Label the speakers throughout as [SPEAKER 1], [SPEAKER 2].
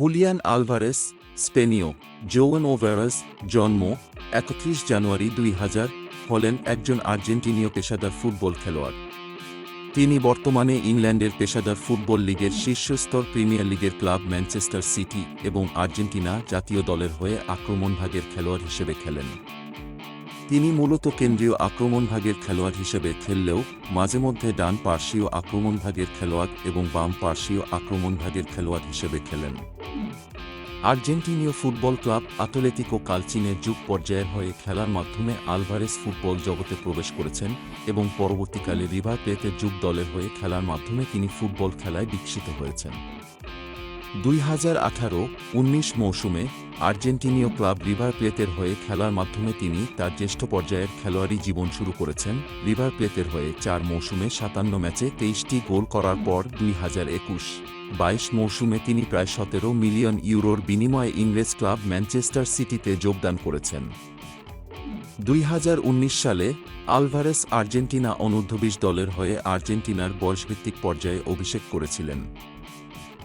[SPEAKER 1] Julian Alvarez স্পেনীয় জোয়ান ওভারাস জন্ম একত্রিশ জানুয়ারি দুই হাজার হলেন একজন আর্জেন্টিনীয় পেশাদার ফুটবল খেলোয়াড় তিনি বর্তমানে ইংল্যান্ডের পেশাদার ফুটবল লীগের শীর্ষস্তর প্রিমিয়ার লিগের ক্লাব ম্যানচেস্টার সিটি এবং আর্জেন্টিনা জাতীয় দলের হয়ে আক্রমণভাগের খেলোয়াড় হিসেবে খেলেন তিনি মূলত কেন্দ্রীয় আক্রমণভাগের খেলোয়াড় হিসেবে খেললেও মাঝে মধ্যে ডান পার্শ্বীয় আক্রমণভাগের খেলোয়াড় এবং বাম পার্শ্বীয় আক্রমণভাগের খেলোয়াড় হিসেবে খেলেন আর্জেন্টিনীয় ফুটবল ক্লাব আতলেতিকো কালচিনে যুগ পর্যায়ের হয়ে খেলার মাধ্যমে আলভারেস ফুটবল জগতে প্রবেশ করেছেন এবং পরবর্তীকালে রিভার প্লেতে যুগ দলের হয়ে খেলার মাধ্যমে তিনি ফুটবল খেলায় বিকশিত হয়েছেন দুই হাজার আঠারো উনিশ মৌসুমে আর্জেন্টিনীয় ক্লাব রিভার প্লেতের হয়ে খেলার মাধ্যমে তিনি তার জ্যেষ্ঠ পর্যায়ের খেলোয়াড়ি জীবন শুরু করেছেন রিভার প্লেতের হয়ে চার মৌসুমে সাতান্ন ম্যাচে তেইশটি গোল করার পর দুই হাজার একুশ বাইশ মৌসুমে তিনি প্রায় সতেরো মিলিয়ন ইউরোর বিনিময়ে ইংরেজ ক্লাব ম্যানচেস্টার সিটিতে যোগদান করেছেন দুই হাজার উনিশ সালে আলভারেস আর্জেন্টিনা অনূর্ধ্ব দলের হয়ে আর্জেন্টিনার বয়সভিত্তিক পর্যায়ে অভিষেক করেছিলেন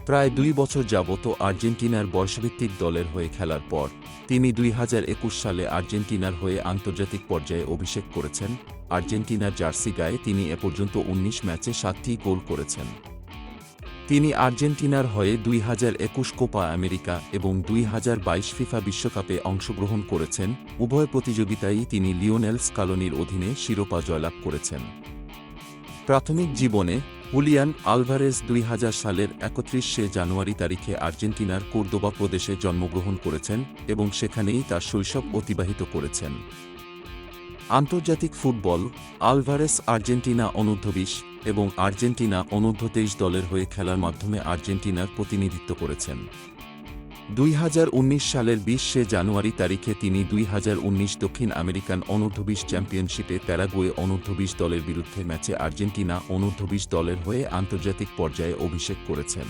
[SPEAKER 1] প্রায় দুই বছর যাবত আর্জেন্টিনার বয়সভিত্তিক দলের হয়ে খেলার পর তিনি দুই সালে আর্জেন্টিনার হয়ে আন্তর্জাতিক পর্যায়ে অভিষেক করেছেন আর্জেন্টিনার জার্সি গায়ে তিনি এ পর্যন্ত ১৯ ম্যাচে সাতটি গোল করেছেন তিনি আর্জেন্টিনার হয়ে দুই হাজার একুশ কোপা আমেরিকা এবং দুই হাজার বাইশ ফিফা বিশ্বকাপে অংশগ্রহণ করেছেন উভয় প্রতিযোগিতায় তিনি লিওনেল স্কালোনির অধীনে শিরোপা জয়লাভ করেছেন প্রাথমিক জীবনে হুলিয়ান আলভারেজ দুই সালের একত্রিশে জানুয়ারি তারিখে আর্জেন্টিনার কোর্দোবা প্রদেশে জন্মগ্রহণ করেছেন এবং সেখানেই তার শৈশব অতিবাহিত করেছেন আন্তর্জাতিক ফুটবল আলভারেস আর্জেন্টিনা অনূর্ধ্ব বিশ এবং আর্জেন্টিনা অনূর্ধ্ব তেইশ দলের হয়ে খেলার মাধ্যমে আর্জেন্টিনার প্রতিনিধিত্ব করেছেন দুই সালের বিশে জানুয়ারি তারিখে তিনি দুই দক্ষিণ আমেরিকান অনুর্ধবিশ চ্যাম্পিয়নশিপে প্যারাগুয়ে অনুর্ধবিশ দলের বিরুদ্ধে ম্যাচে আর্জেন্টিনা অনুর্ধবিশ দলের হয়ে আন্তর্জাতিক পর্যায়ে অভিষেক করেছেন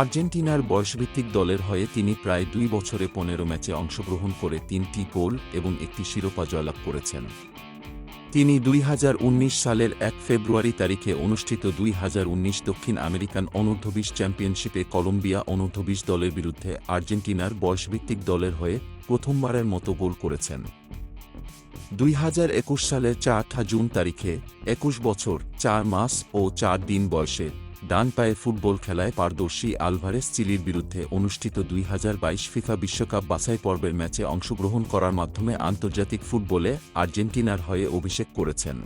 [SPEAKER 1] আর্জেন্টিনার বয়সভিত্তিক দলের হয়ে তিনি প্রায় দুই বছরে পনেরো ম্যাচে অংশগ্রহণ করে তিনটি গোল এবং একটি শিরোপা জয়লাভ করেছেন তিনি দুই সালের এক ফেব্রুয়ারি তারিখে অনুষ্ঠিত দুই দক্ষিণ আমেরিকান অনূর্ধ্ব চ্যাম্পিয়নশিপে কলম্বিয়া অনূর্ধ্ব দলের বিরুদ্ধে আর্জেন্টিনার বয়সভিত্তিক দলের হয়ে প্রথমবারের মতো গোল করেছেন দুই হাজার একুশ সালের চার জুন তারিখে একুশ বছর চার মাস ও চার দিন বয়সে ডান পায়ে ফুটবল খেলায় পারদর্শী আলভারেস চিলির বিরুদ্ধে অনুষ্ঠিত দুই হাজার বাইশ ফিফা বিশ্বকাপ বাছাই পর্বের ম্যাচে অংশগ্রহণ করার মাধ্যমে আন্তর্জাতিক ফুটবলে আর্জেন্টিনার হয়ে অভিষেক করেছেন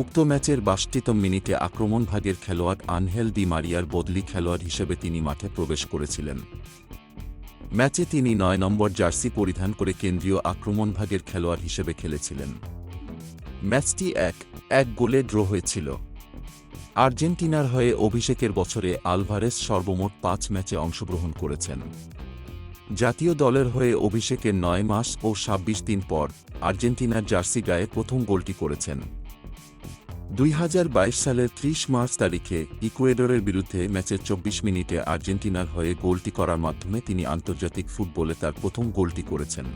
[SPEAKER 1] উক্ত ম্যাচের বাষ্টিতম মিনিটে আক্রমণভাগের খেলোয়াড় আনহেল দি মারিয়ার বদলি খেলোয়াড় হিসেবে তিনি মাঠে প্রবেশ করেছিলেন ম্যাচে তিনি নয় নম্বর জার্সি পরিধান করে কেন্দ্রীয় আক্রমণভাগের খেলোয়াড় হিসেবে খেলেছিলেন ম্যাচটি এক এক গোলে ড্র হয়েছিল আর্জেন্টিনার হয়ে অভিষেকের বছরে আলভারেস সর্বমোট পাঁচ ম্যাচে অংশগ্রহণ করেছেন জাতীয় দলের হয়ে অভিষেকের নয় মাস ও ছাব্বিশ দিন পর আর্জেন্টিনার জার্সি গায়ে প্রথম গোলটি করেছেন দুই হাজার বাইশ সালের ত্রিশ মার্চ তারিখে ইকুয়েডরের বিরুদ্ধে ম্যাচের চব্বিশ মিনিটে আর্জেন্টিনার হয়ে গোলটি করার মাধ্যমে তিনি আন্তর্জাতিক ফুটবলে তার প্রথম গোলটি করেছেন